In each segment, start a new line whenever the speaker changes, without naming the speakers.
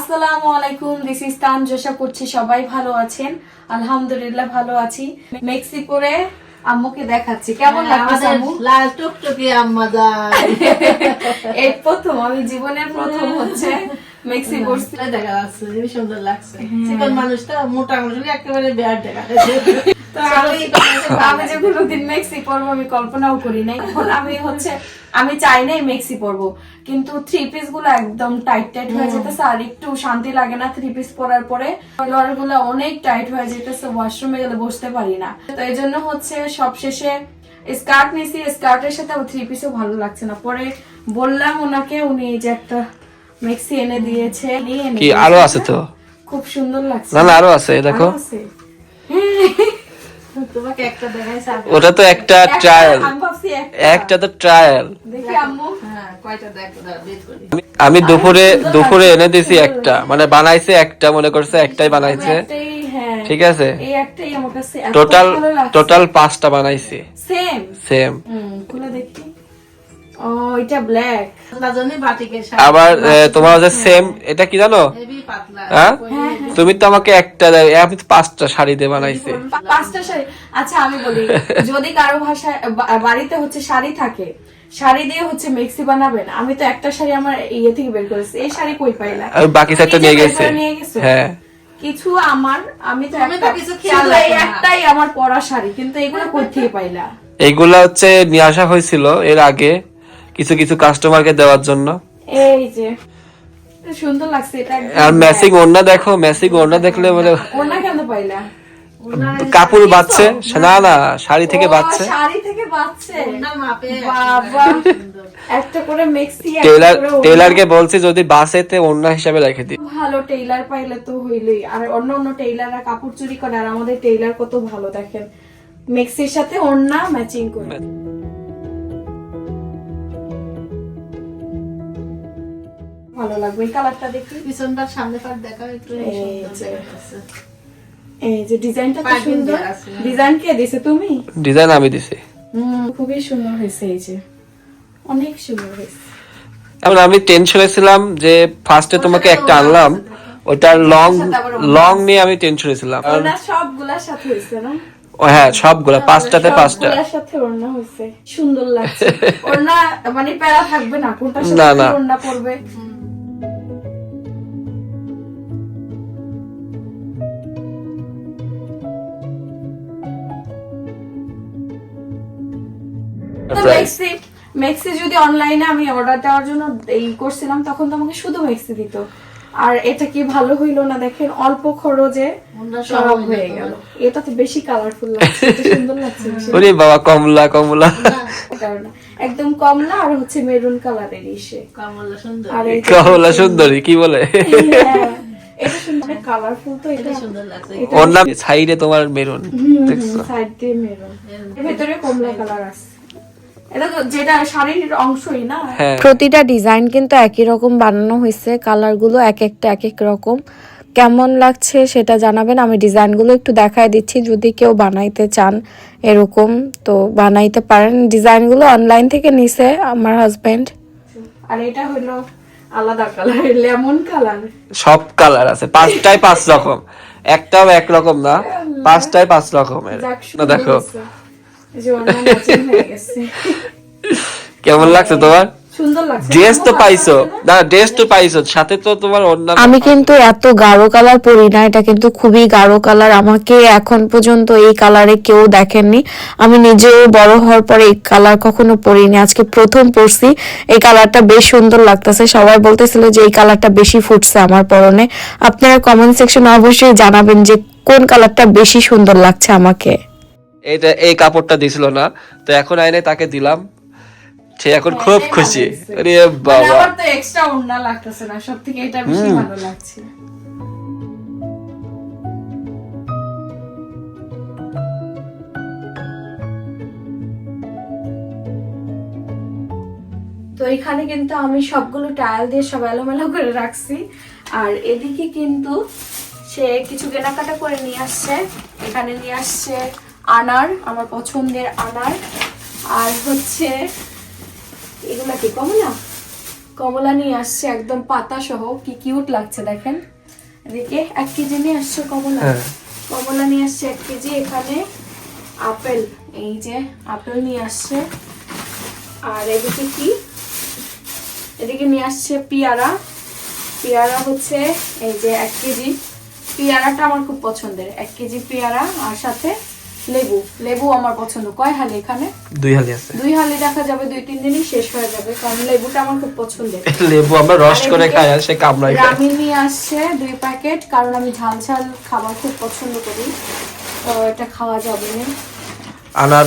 আসসালামু আলাইকুম this is তান জোসা করছি সবাই ভালো আছেন। আলহামদুলিল্লাহ ভালো আছি। মেক্সিকোরে আম্মুকে দেখাচ্ছি। কেমন লাগছে আম্মু?
লাল টুকটুকি আম্মা দা
এই প্রথম আমি জীবনের প্রথম হচ্ছে। মেক্সিকোর
দেখা যাচ্ছে সুন্দর লাগছে। চিকন মানুষটা মোটা মানুষ একেবারে বেয়ার দেখা যাচ্ছে
আমি আমি যে কোনোদিন মেক্সি পরবো আমি কল্পনাও করি নাই। এখন আমি হচ্ছে আমি চাই নাই মেক্সি পরবো। কিন্তু থ্রি পিসগুলো একদম টাইট টাইট হয়ে যেতেছে আর একটু শান্তি লাগে না থ্রি পিস পরার পরে। লোয়ারগুলো অনেক টাইট হয়ে যেতেছে ওয়াশরুমে গেলে বসতে পারি না। তো এই জন্য হচ্ছে সবশেষে স্কার্ট নিয়েছি স্কার্টের সাথে থ্রি পিসও ভালো লাগছে না। পরে বললাম ওনাকে উনি যে একটা মেক্সি এনে দিয়েছে
কি আরও আছে তো?
খুব সুন্দর লাগছে।
না না আরও আছে দেখো।
তোমাকে একটা দেখাইছে।
ওটা তো একটা ট্রায়াল
আমি একটা।
একটা তো ট্রায়াল
দেখি আম্মু।
হ্যাঁ কয়টা করি।
আমি দুপুরে দুপুরে এনে দিছি একটা। মানে বানাইছে একটা মনে করছে একটাই বানাইছে।
হ্যাঁ।
ঠিক আছে?
এই একটাই আমার কাছে।
টোটাল টোটাল পাঁচটা বানাইছি।
সেম
সেম
খুলে দেখি।
আবার তোমার যে সেম এটা কি জানো? হ্যাঁ? তুমি তো আমাকে একটা আমি তো পাঁচটা শাড়ি দিয়ে বানাইছি।
পাঁচটা শাড়ি? আচ্ছা আমি বলি যদি কারও ভাষায় বাড়িতে হচ্ছে শাড়ি থাকে শাড়ি দিয়ে হচ্ছে মেক্সি বানাবেন আমি তো একটা শাড়ি আমার ইয়ে থেকে বের করেছি। এই শাড়ি কই পাইলা?
আর বাকি
তুমি
নিয়ে গেছে।
নিয়ে গেছো?
হ্যাঁ।
কিছু আমার আমি তো
তুমি তো কিছু খেয়াল
এই একটাই আমার পরা শাড়ি কিন্তু এগুলো কই থেকে পাইলা?
এইগুলা হচ্ছে নিয়ে আসা হয়েছিল এর আগে। কিছু কিছু কাস্টমারকে দেওয়ার জন্য।
এই যে সুন্দর লাগছে এটা
আর ম্যাচিং ওড়না দেখো ওড়না দেখলে
ওনা কেন পাইলা?
কাপড় বাচ্ছে না না শাড়ি থেকে বাচ্ছে
শাড়ি থেকে বাচ্ছে
ওনার মাপে।
বাবা। একটা করে মেক্সি
টেলার টেলারকে বলছি যদি বাসেতে ওড়না হিসাবে রেখে দিই।
ভালো টেইলার পাইলে তো হইলই। আর অন্য অন্য টেইলাররা কাপড় চুরি করে আর আমাদের টেইলার কত ভালো দেখেন। মেক্সির সাথে ওড়না ম্যাচিং করে। ভালো লাগবে। এই কালারটা দেখি।
পিছনটার সামনে পাট দেখা একটু
এই যে। ডিজাইনটা তো সুন্দর। ডিজাইন কে দিছে তুমি?
ডিজাইন আমি দিছি।
হুম খুবই সুন্দর হয়েছে এই যে। অনেক সুন্দর হয়েছে।
আমি টেনশনে ছিলাম যে ফার্স্টে তোমাকে একটা আনলাম। ওটা লং লং নিয়ে আমি টেনশনে ছিলাম।
সবগুলার সাথে হয়েছে না?
ও হ্যাঁ সবগুলা পাঁচটাতে পাঁচটা।
সাথে ওড়না হয়েছে। সুন্দর লাগছে। ওড়না মানে প্যারা থাকবে না সাথে। ওড়না পরবে? তো মেক্সি মেক্সি যদি অনলাইনে আমি অর্ডার দেওয়ার জন্য এই করছিলাম তখন তো আমাকে শুধু মেক্সি দিত। আর এটা কি ভালো হইল না দেখেন অল্প খরচে সব হয়ে গেল। এটা তো বেশি কালারফুল লাগছে সুন্দর লাগছে
ওরে বাবা কমলা কমলা।
একদম কমলা আর হচ্ছে মেরুন কালারের ইসে।
কমলা সুন্দর।
কমলা সুন্দরী কি বলে?
হ্যাঁ, এটা সুন্দর কালারফুল তো এটা।
সুন্দর লাগছে।
ওর নাম সাইডে তোমার মেরুন দেখছ?
সাইড দিয়ে মেরুন এর ভেতরে কমলা কালার আছে। এটা তো যেটা শাড়ির অংশই না।
হ্যাঁ।
প্রতিটা ডিজাইন কিন্তু একই রকম বানানো হয়েছে কালারগুলো এক একটা এক এক রকম। কেমন লাগছে সেটা জানাবেন আমি ডিজাইনগুলো একটু দেখায় দিচ্ছি যদি কেউ বানাইতে চান এরকম তো বানাইতে পারেন। ডিজাইনগুলো অনলাইন থেকে নিছে আমার হাজবেন্ড।
আর এটা হলো আলাদা কালার লেমন কালার।
সব কালার আছে পাঁচটায় পাঁচ রকম। একটাও এক রকম না পাঁচটায় পাঁচ রকমের। না দেখো কেমন লাগছে তোমার? ড্রেস তো পাইছো। না? ড্রেস তো পাইছো। সাথে তো তোমার অন্য
আমি কিন্তু এত গাঢ় কালার পরি না এটা কিন্তু খুবই গাঢ় কালার। আমাকে এখন পর্যন্ত এই কালারে কেউ দেখেননি। আমি নিজেও বড় হওয়ার পরে এই কালার কখনো পরিনি। আজকে প্রথম পরছি। এই কালারটা বেশ সুন্দর লাগতেছে। সবাই বলতেছিল যে এই কালারটা বেশি ফুটছে আমার পরনে। আপনারা কমেন্ট সেকশনে অবশ্যই জানাবেন যে কোন কালারটা বেশি সুন্দর লাগছে আমাকে।
এটা এই কাপড়টা দিছিল না তো এখন আইনে তাকে দিলাম। সে এখন খুব খুশি। আরে
মানে
বাবা
আমার তো এক্সট্রা ওড়না লাগতেছে না সব থেকে এটা বেশি ভালো লাগছে। তো এখানে কিন্তু আমি সবগুলো টায়াল দিয়ে সব এলোমেলো করে রাখছি। আর এদিকে কিন্তু সে কিছু কেনাকাটা করে নিয়ে আসছে এখানে নিয়ে আসছে। আনার আমার পছন্দের আনার। আর হচ্ছে এগুলা কি কমলা?
কমলা নিয়ে আসছে একদম পাতা সহ কি কিউট লাগছে দেখেন। এদিকে এক কেজি নিয়ে আসছে কমলা।
হ্যাঁ।
কমলা নিয়ে আসছে এক কেজি এখানে আপেল এই যে আপেল নিয়ে আসছে। আর এদিকে কি? এদিকে নিয়ে আসছে পেয়ারা। পেয়ারা হচ্ছে এই যে এক কেজি। পেয়ারাটা আমার খুব পছন্দের এক কেজি পেয়ারা আর সাথে লেবু। লেবু আমার পছন্দ। কয় হালি এখানে?
দুই হালি আছে।
দুই হালি দেখা যাবে দুই তিন দিনই শেষ হয়ে যাবে কারণ লেবুটা আমার খুব পছন্দের।
লেবু আমরা রস করে খাই আর সে কামড়াই
নিয়ে আসছে দুই প্যাকেট কারণ আমি ঝাল ঝাল খাবার খুব পছন্দ করি। তো এটা খাওয়া যাবে না।
আনার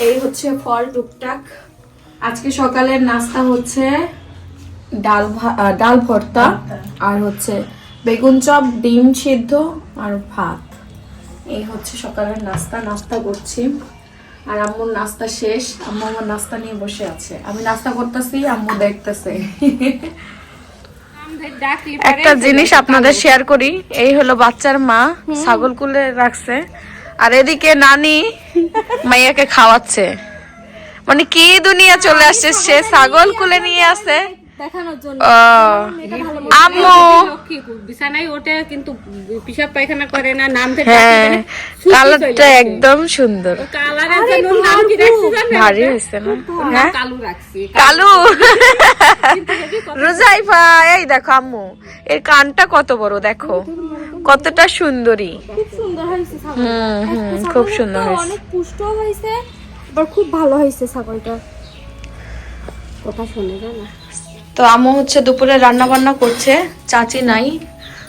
এই হচ্ছে ফল টুকটাক। আজকে সকালের নাস্তা হচ্ছে ডাল ডাল ভর্তা আর হচ্ছে বেগুন চপ ডিম সিদ্ধ আর ভাত। এই হচ্ছে সকালের নাস্তা নাস্তা করছি। আর আম্মুর নাস্তা শেষ, আম্মু আমার নাস্তা নিয়ে বসে আছে। আমি নাস্তা করতেছি, আম্মু দেখতেছে।
একটা জিনিস আপনাদের শেয়ার করি, এই হলো বাচ্চার মা ছাগল কুলে রাখছে। আর এদিকে নানি মাইয়াকে খাওয়াচ্ছে। মানে কি দুনিয়া চলে আসছে, সে ছাগল কুলে নিয়ে আসে।
দেখানোর জন্য।
আম্মু।
বিছানায় ওঠে কিন্তু পিসাব পায়খানা করে না নাম
হ্যাঁ কালারটা একদম সুন্দর।
কালারের জন্য নাম কি রাখছি
ভারী হয়েছে না? হ্যাঁ?
কালু রাখছি
কালু। রোজাইফা এই দেখো আম্মু এর কানটা কত বড় দেখো। কতটা সুন্দরী।
খুব সুন্দর হয়েছে
হুম হুম খুব সুন্দর হয়েছে।
অনেক পুষ্ট হয়েছে আবার খুব ভালো হয়েছে ছাগলটা।
কথা শুনে জানা?
তো আম্মু হচ্ছে দুপুরে রান্না বান্না করছে চাচি নাই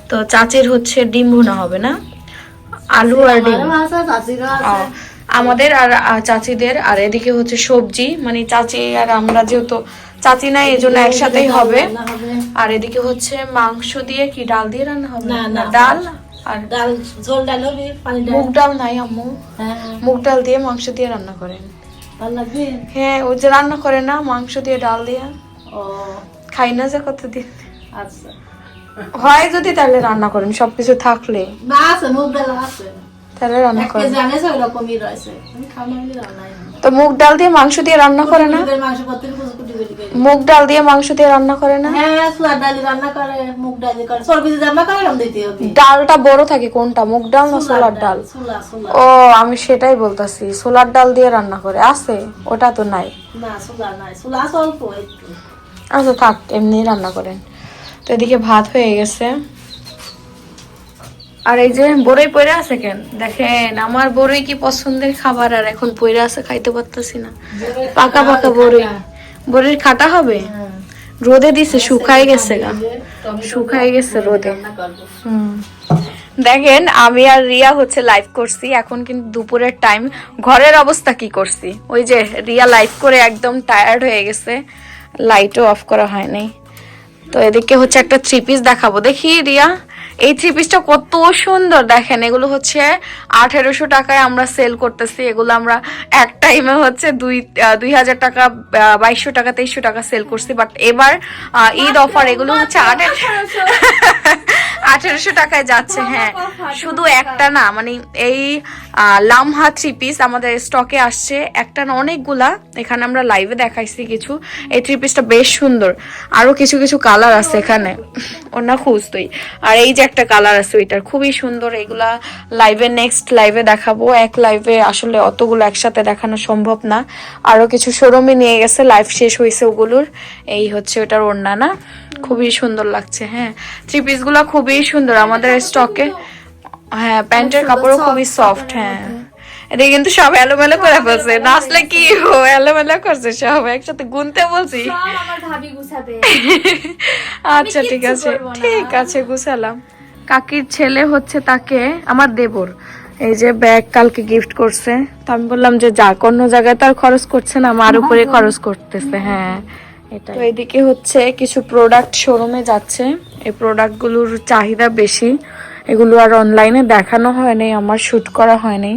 তো চাচির হচ্ছে ডিম ভুনা হবে না আলু আর ডিম। আমাদের আর চাচিদের আর এদিকে হচ্ছে সবজি মানে চাচি আর আমরা যেহেতু চাচি নাই এই জন্য একসাথেই হবে। আর এদিকে হচ্ছে মাংস দিয়ে কি ডাল দিয়ে রান্না হবে?
না।
ডাল আর
ডাল ঝোল ডাল হবে
মুগ ডাল নাই আম্মু।
হ্যাঁ।
মুগ ডাল দিয়ে মাংস দিয়ে রান্না করেন। হ্যাঁ ওই যে রান্না করে না মাংস দিয়ে ডাল দিয়ে।
ও।
খাই না যে কতদিন।
আচ্ছা।
হয় যদি তাহলে রান্না করেন সবকিছু থাকলে।
না আছে মুগ ডাল আছে।
তাহলে রান্না করেন।
কেজি আনেছে ওই রকমই রয়েছে।
তো মুগ ডাল দিয়ে মাংস দিয়ে রান্না করে না? মুগ ডাল দিয়ে মাংস দিয়ে রান্না করে না?
হ্যাঁ সোয়ার ডালি রান্না করে মুগ ডালি করে। সরবি রান্না করে দিতে হবে।
ডালটা বড় থাকে কোনটা মুগ ডাল না সোলার ডাল ও আমি সেটাই বলতাছি। সোলার ডাল দিয়ে রান্না করে আছে? ওটা তো নাই।
না সুলা নাই। সুলা স্বল্প একটু।
আচ্ছা থাক এমনি রান্না করেন। তো এদিকে ভাত হয়ে গেছে। আর এই যে বড়ই পড়ে আছে কেন? দেখেন আমার বড়ই কি পছন্দের খাবার আর এখন পড়ে আছে খাইতে পারতেছি না। পাকা পাকা বড়ই। বড়ির খাটা হবে? রোদে দিছে শুকাই গেছে গা। শুকাই গেছে রোদে। হুম। দেখেন আমি আর রিয়া হচ্ছে লাইভ করছি। এখন কিন্তু দুপুরের টাইম ঘরের অবস্থা কি করছি? ওই যে রিয়া লাইভ করে একদম টায়ার্ড হয়ে গেছে। লাইটও অফ করা হয়নি। তো এদিকে হচ্ছে একটা থ্রি পিস দেখাবো। দেখি রিয়া এই থ্রি পিসটা কত সুন্দর। দেখেন এগুলো হচ্ছে আঠেরোশো টাকায় আমরা সেল করতেছি। এগুলো আমরা এক টাইমে হচ্ছে দুই দুই হাজার টাকা বাইশশো টাকা তেইশশো টাকা সেল করছি। বাট এবার ঈদ অফার এগুলো হচ্ছে আঠেরোশো আঠেরোশো। টাকায় যাচ্ছে হ্যাঁ। শুধু একটা না মানে এই লামহা থ্রি পিস আমাদের স্টকে আসছে। একটা না অনেকগুলা। এখানে আমরা লাইভে দেখাইছি কিছু। এই থ্রি পিসটা বেশ সুন্দর। আরও কিছু কিছু কালার আছে এখানে। ওর ওনা খুঁজতই আর এই যে একটা কালার আছে ওইটার। খুবই সুন্দর। এগুলা লাইভে নেক্সট লাইভে দেখাবো। এক লাইভে আসলে অতগুলো একসাথে দেখানো সম্ভব না। আরও কিছু শোরুমে নিয়ে গেছে। লাইভ শেষ হয়েছে ওগুলোর। এই হচ্ছে ওটার ওড়না না? খুবই সুন্দর লাগছে হ্যাঁ। থ্রি পিসগুলা খুবই সুন্দর। আমাদের স্টকে হ্যাঁ প্যান্টের কাপড়ও খুবই সফট হ্যাঁ। এটা কিন্তু সব এলোমেলো করে ফেলছে। নাচলে কি ও এলোমেলো করছে সব একসাথে গুনতে বলছি।
আমার
আচ্ছা ঠিক আছে। ঠিক আছে গুছালাম। কাকির ছেলে হচ্ছে তাকে আমার দেবর। এই যে ব্যাগ কালকে গিফট করছে। তো আমি বললাম যে যা অন্য জায়গায় তার খরচ করছে না আমার উপরে খরচ করতেছে হ্যাঁ। এটা তো এদিকে হচ্ছে কিছু প্রোডাক্ট শোরুমে যাচ্ছে। এই প্রোডাক্টগুলোর চাহিদা বেশি। এগুলো আর অনলাইনে দেখানো হয়নি, আমার শ্যুট করা হয়নি।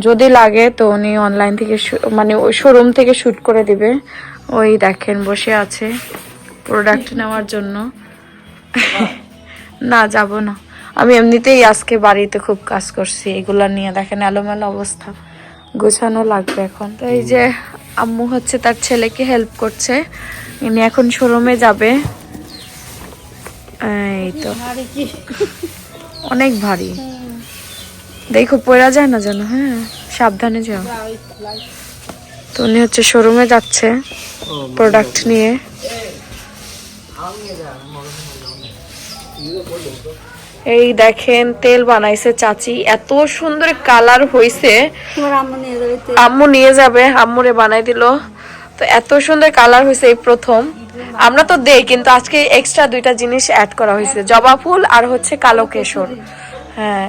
যদি লাগে তো উনি অনলাইন থেকে মানে ওই শোরুম থেকে শ্যুট করে দিবে। ওই দেখেন, বসে আছে প্রোডাক্ট নেওয়ার জন্য। না, যাব না। আমি এমনিতেই আজকে বাড়িতে খুব কাজ করছি, এগুলো নিয়ে দেখেন এলোমেলো অবস্থা। গোছানো লাগবে এখন। তো এই যে আম্মু হচ্ছে তার ছেলেকে হেল্প করছে। ইনি এখন শোরুমে যাবে। এই তো। অনেক ভারী। দেখো পড়া যায় না যেন হ্যাঁ? সাবধানে যাও। তো উনি হচ্ছে শোরুমে যাচ্ছে প্রোডাক্ট নিয়ে। এই দেখেন তেল বানাইছে চাচি। এত সুন্দর কালার হইছে।
আম্মু নিয়ে যাবে
আম্মু নিয়ে যাবে আম্মুরে বানাই দিল। তো এত সুন্দর কালার হয়েছে এই প্রথম। আমরা তো দেই কিন্তু আজকে এক্সট্রা দুইটা জিনিস অ্যাড করা হয়েছে। জবা ফুল আর হচ্ছে কালো কেশর। হ্যাঁ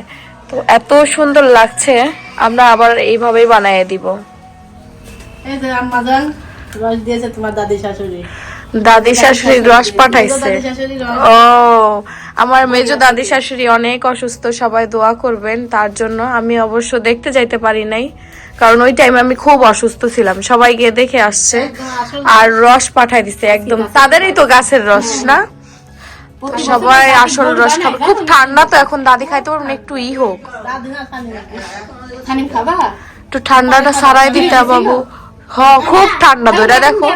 তো এত সুন্দর লাগছে আমরা আবার এইভাবেই বানিয়ে দিব।
এই যে আম্মাজান রস দিয়েছে তোমার দাদি শাশুড়ি।
দাদি শাশুড়ির রস পাঠাইছে।
শাশুড়ি
ও আমার মেজো দাদি শাশুড়ি অনেক অসুস্থ সবাই দোয়া করবেন তার জন্য আমি অবশ্য দেখতে যাইতে পারি নাই। কারণ ওই টাইমে আমি খুব অসুস্থ ছিলাম। সবাই গিয়ে দেখে আসছে। আর রস পাঠাই দিছে একদম। তাদেরই তো গাছের রস না? সবাই আসল রস খাবে। খুব ঠান্ডা তো এখন দাদি খাইতে পারবেন একটু ই হোক। একটু ঠান্ডাটা সারাই দিতে বাবু। হ খুব ঠান্ডা ধরে দেখো।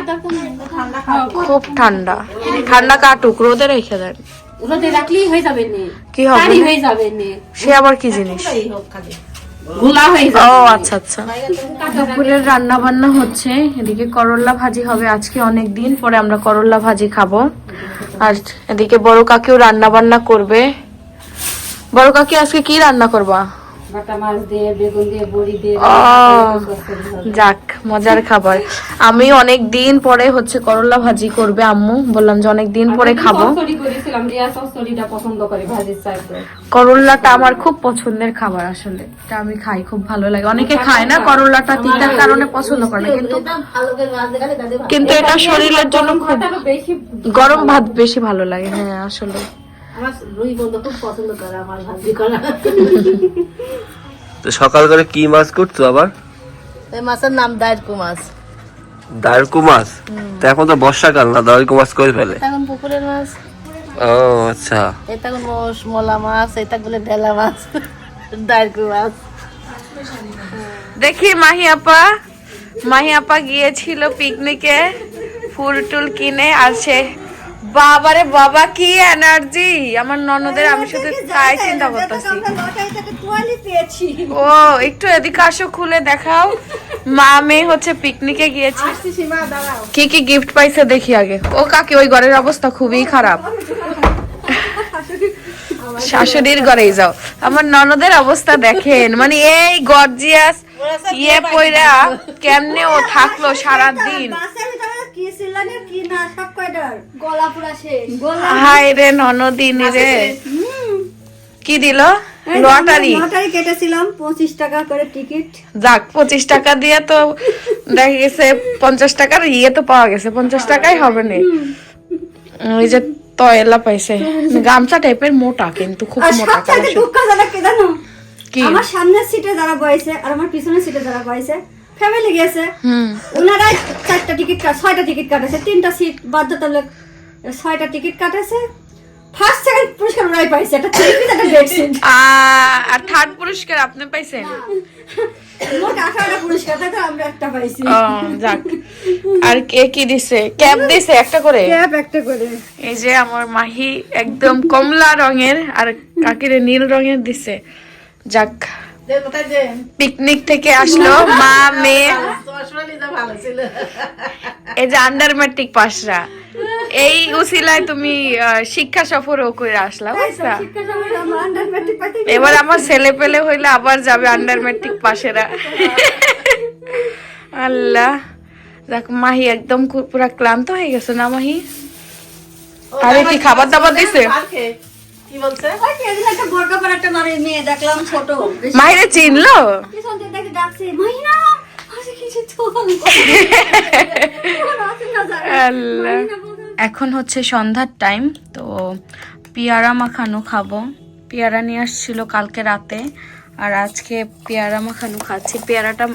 খুব ঠান্ডা। ঠান্ডা কাটুক রোদে রেখে দেন।
রোদে রাখলেই হয়ে যাবে
কি হবে?
হয়ে যাবে
সে আবার কি জিনিস?
গোলা হয়ে
ও আচ্ছা আচ্ছা। দুপুরের রান্না বান্না হচ্ছে এদিকে করল্লা ভাজি হবে আজকে অনেক দিন পরে আমরা করল্লা ভাজি খাব। আর এদিকে বড় কাকিও রান্না বান্না করবে। বড় কাকি আজকে কি রান্না করবা?
বাটা মাছ দিয়ে বেগুন দিয়ে বড়ি দিয়ে
যাক মজার খাবার। আমি অনেক দিন পরে হচ্ছে করল্লা ভাজি করবে আম্মু। বললাম যে অনেক দিন পরে খাব।
চচ্চড়ি করেছিলাম রিয়া চচ্চড়িটা পছন্দ করে ভাজির চাইতে।
করল্লাটা আমার খুব পছন্দের খাবার আসলে। এটা আমি খাই খুব ভালো লাগে। অনেকে খায় না করল্লাটা তিতার কারণে পছন্দ করে না। কিন্তু কিন্তু এটা শরীরের জন্য খুব গরম ভাত বেশি ভালো লাগে হ্যাঁ আসলে।
আমার রুই বন্ধু খুব পছন্দ করে আমার ভাজি করা।
তো সকাল করে কি মাছ করছ আবার?
এই মাছের নাম দায়রকু মাছ।
দারকু মাছ? তো এখন তো বর্ষাকাল না দারকু মাছ করে ফেলে।
এখন পুকুরের মাছ।
ও আচ্ছা।
এটা কোন মোষ মোলা মাছ এটা বলে ঢেলা মাছ মাছ।
দেখি মাহি আপা মাহি আপা গিয়েছিল পিকনিকে ফুল টুল কিনে আর সে বাবারে বাবা কি এনার্জি আমার ননদের আমি শুধু তাই চিন্তা করতেছি। ও একটু এদিকে আসো খুলে দেখাও। মা মেয়ে হচ্ছে পিকনিকে গিয়েছি। কি কি গিফট পাইছে দেখি আগে। ও কাকি ওই ঘরের অবস্থা খুবই খারাপ। শাশুড়ির ঘরেই যাও। আমার ননদের অবস্থা দেখেন। মানে এই গর্জিয়াস ইয়ে পয়রা কেমনে ও থাকল সারা দিন
গলা পুরা শেষ।
হাই রে ননদিন রে। কি দিল? লটারি
লটারি কেটেছিলাম পঁচিশ টাকা করে টিকিট।
যাক পঁচিশ টাকা দিয়ে তো দেখা গেছে পঞ্চাশ টাকার ইয়ে তো পাওয়া গেছে পঞ্চাশ টাকাই হবে না। ওই যে তয়লা পাইছে। গামছা টাইপের মোটা কিন্তু খুব মোটা কালার
কি
কি?
আমার সামনের সিটে যারা বয়েছে আর আমার পিছনের সিটে যারা বয়েছে ফ্যামিলি গেছে।
হুম।
ওনারা চারটা টিকিট ছয়টা টিকিট কাটেছে। তিনটা সিট বাধ্যতামূলক ছয়টা টিকিট কাটেছে। ফার্স্ট সেকেন্ড পুরস্কার ওরাই পাইছে। একটা থ্রি একটা বেডশিট
আর থার্ড পুরস্কার আপনি পাইছেন?
মোট আঠারোটা পুরস্কার থাকে আমরা একটা পাইছি।
যাক। আর কে কি দিছে? ক্যাপ দিছে একটা করে?
ক্যাপ একটা করে।
এই যে আমার মাহি একদম কমলা রঙের আর কাকিরে নীল রঙের দিছে। যাক। পিকনিক থেকে আসলো মা মেয়ে। এই যে আন্ডার ম্যাট্রিক পাসরা এই উসিলায় তুমি শিক্ষা সফরও করে আসলা বুঝলা? এবার আমার ছেলে পেলে হইলে আবার যাবে আন্ডার ম্যাট্রিক পাশেরা। আল্লাহ। দেখ মাহি একদম পুরা ক্লান্ত হয়ে গেছে না মাহি? আরে কি খাবার দাবার দিছে? মাহিরে চিনলো? এখন হচ্ছে সন্ধ্যার টাইম তো পেয়ারা মাখানো খাব। পেয়ারা নিয়ে আসছিল কালকে রাতে আর আজকে পেয়ারা মাখানো খাচ্ছি। পেয়ারাটা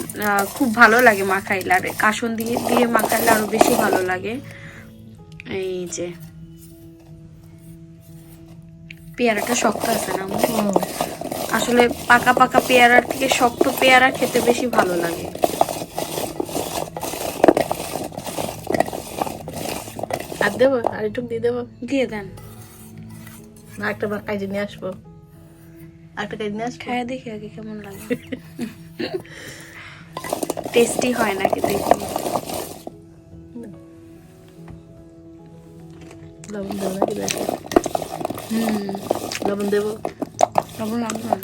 খুব ভালো লাগে মাখাইলে। আর কাসন দিয়ে দিয়ে মাখাইলে আরও বেশি ভালো লাগে। এই যে। পেয়ারাটা শক্ত আছে না আসলে পাকা পাকা পেয়ারার থেকে শক্ত পেয়ারা খেতে বেশি ভালো লাগে।
আর দেবো আর একটু দিয়ে দেবো?
দিয়ে দেন।
না একটা বার কাজে নিয়ে আসব। একটা কাজে নিয়ে আসব?
খায় দেখি আগে কেমন লাগে। টেস্টি হয় নাকি দেখি
লবণ দেবো নাকি দেখো।
হুম।
লবণ দেবো?
লবণ লাগবে। না।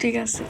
ঠিক আছে।